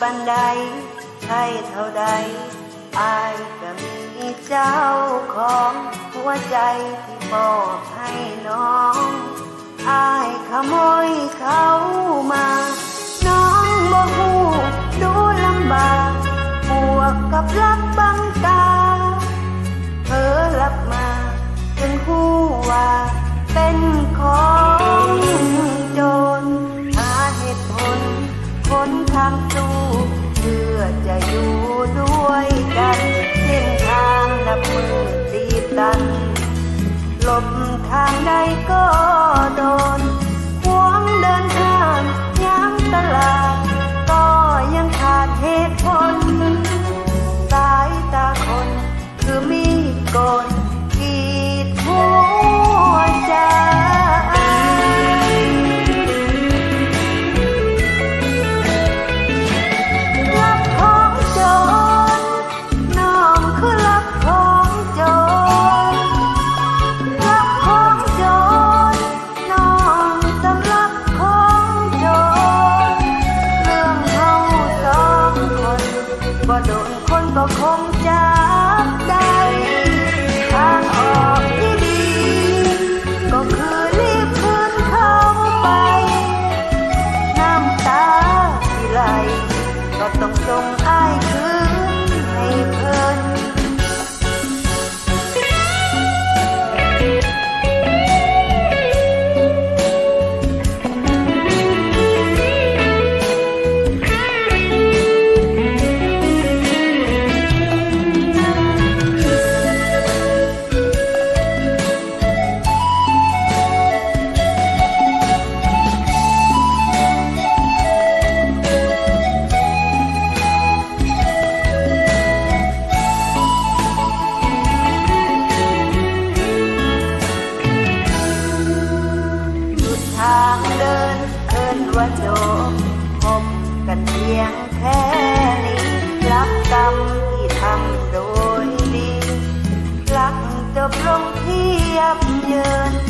ปัญใดใช่เท่าใดอายก็มีเจ้าของหัวใจที่มอบให้น้องอายขโมยเขามา น้องบ่ฮู้ดูลำบากบวกกับรักบังตาเธอรับมาจนหูว่าเป็นของโจรหาเหตุผลคนทางสู้เพื่อ จะอยู่ด้วยกันเส้นทางนับมือตีตัน หลบทางใดก็โดน ก็คงจากได้ ยับเยิน